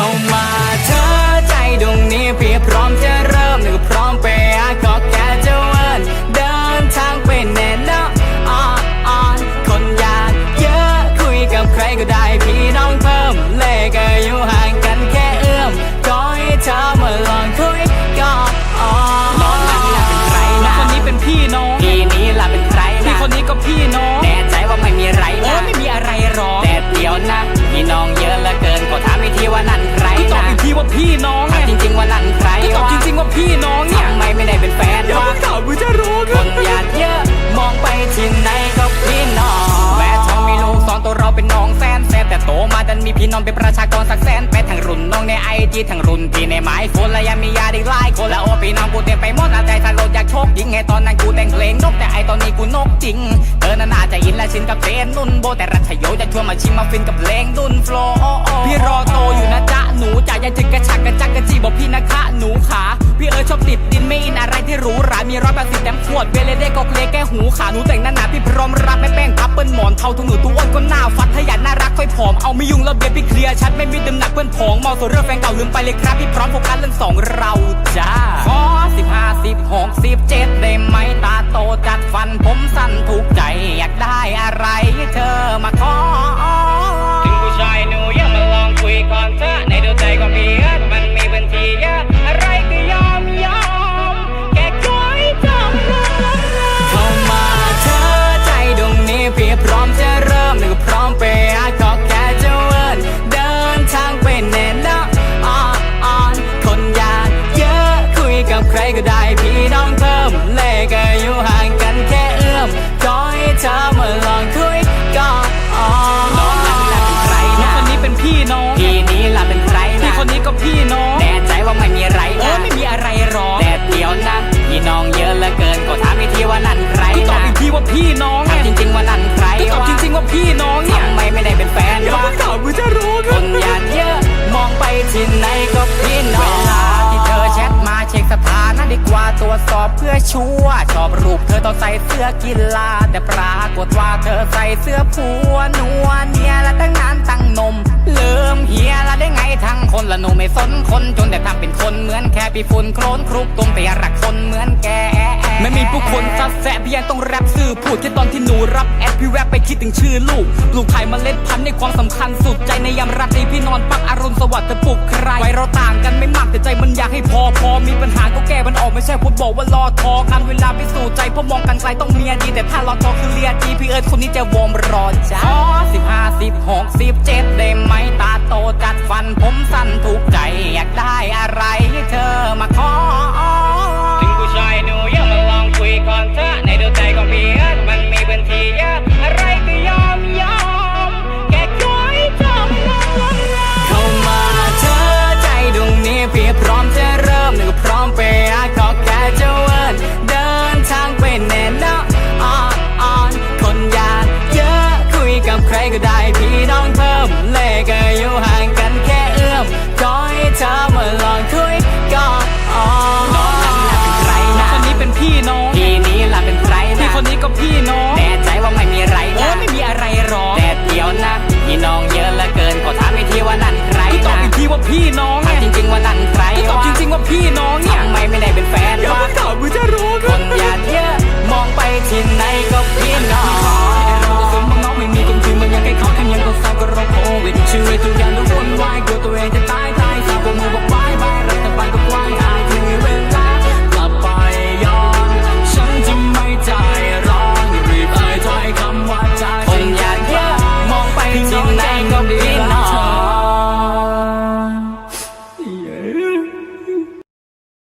เข้ามาเธอใจดวงนี้เพียบพร้อมจะ โตมาดันมีพี่น้องเป็นประชากรสักแสนไปทั้งรุ่นน้องในไอจีทั้งรุ่นพี่ในไม้ฝนและยังมียาดีไล่คนและโอพี่น้องกูเต็มไปหมดอาใจสลดอยากโชคยิงไงตอนนั้นกูแต่งเพลงนกแต่ไอตอนนี้กูนกจริงเธอน่าจะอินและชินกับเพลงนุ่นโบแต่รัชโยจะชวนมาชิมมาฟินกับเพลงดุนโฟล์พี่รอโตอยู่นะจ๊ะหนูจ๋าย่าจึกกระฉักกระจักกระจีบอกพี่นะคะหนูขา พี่เอ๋ยชอบติดดินไม่อินอะไรที่หรูหรามีร้อยแปดสิบแต้มขวดเบลเลเด้ก็เคลแก้หูขาหนูแต่งหน้าหนาพี่พร้อมรับแม่แป้งพับเปิ้ลหมอนเทาทุกหนูตัวอ้วนก็หน้าฟัดขยันน่ารักค่อยผอมเอาไม่ยุ่งแล้วเบียร์พี่เคลียร์ชัดไม่มีดำหนักเพื่อนผองเมาส่วนเรื่องแฟนเก่าลืมไปเลยครับพี่พร้อมโฟกัสเรื่องสองเราจ้าขอสิบห้าสิบหกสิบเจ็ดได้ไหมตาโตจัดฟันผมสั้นถูกใจอยากได้อะไรเธอ พี่น้องเนี่ยทำไมไม่ได้เป็นแฟนเดี๋ยววะมึงถามมึงจะรู้คนอยากเยอะ มองไปที่ไหนก็พี่น้องเวลาที่เธอแชทมาเช็คสถานะดีกว่าตรวจสอบเพื่อชัวร์ชอบรูปเธอตอนใส่เสื้อกีฬาแต่ปรากฏว่าเธอใส่เสื้อผัวนัวเนี่ยและตั้งนานตั้งนมเริ่มเฮียละได้ไงทั้งคนละหนูไม่สนคนจนแต่ทำเป็นคนเหมือนแค่ปีฝุ่นโครนครุกตรงแต่อยากรักคนเหมือนแก พี่ยังต้องแรปสื่อพูดแค่ตอนที่หนูรับแอดพี่แรปไปคิดถึงชื่อลูกปลูกไข่เมล็ดพันธุ์ในความสำคัญสุดใจในยามราตรีพี่นอนปักอารมณ์สวัสดิ์จะปลุกใครไว้เราต่างกันไม่มากแต่ใจมันอยากให้พอพอมีปัญหาก็แก้มันออกไม่ใช่พูดบอกว่ารอทอกันเวลาพิสูจน์ใจเพราะมองกันไกลต้องเมียดีแต่ถ้ารอทอคือเลียดีพี่เอิร์ธคนนี้จะวอมรอจ้าอ๋อสิบห้าสิบหกสิบเจ็ดได้ไหมตาโตจัดฟันผมสั้นถูกใจอยาก ก็อยู่ห่างกันแค่เอื้อมขอให้เธอมาลองคุยก็อ๋อน้องนั้นน่ะเป็นใครนะคนนี้เป็นพี่น้อง พี่นี้ล่ะเป็นใครนะพี่คนนี้ก็พี่น้องแน่ใจว่าไม่มีไรนะโอ้ไม่มีอะไรหรอกแต่เดี๋ยวนะพี่น้องเยอะเหลือเกินขอถามอีกทีว่านั่นใครก็ตอบนะอีกทีว่าพี่น้องถามไงจริง ๆว่านั่นใครก็ตอบจริง ๆ ว่าพี่น้องเนี่ย ทำไมไม่ได้เป็นแฟนวะ ตอบกูจะรู้ คนอยากเยอะมองไปที่ไหนก็พี่น้อง you right through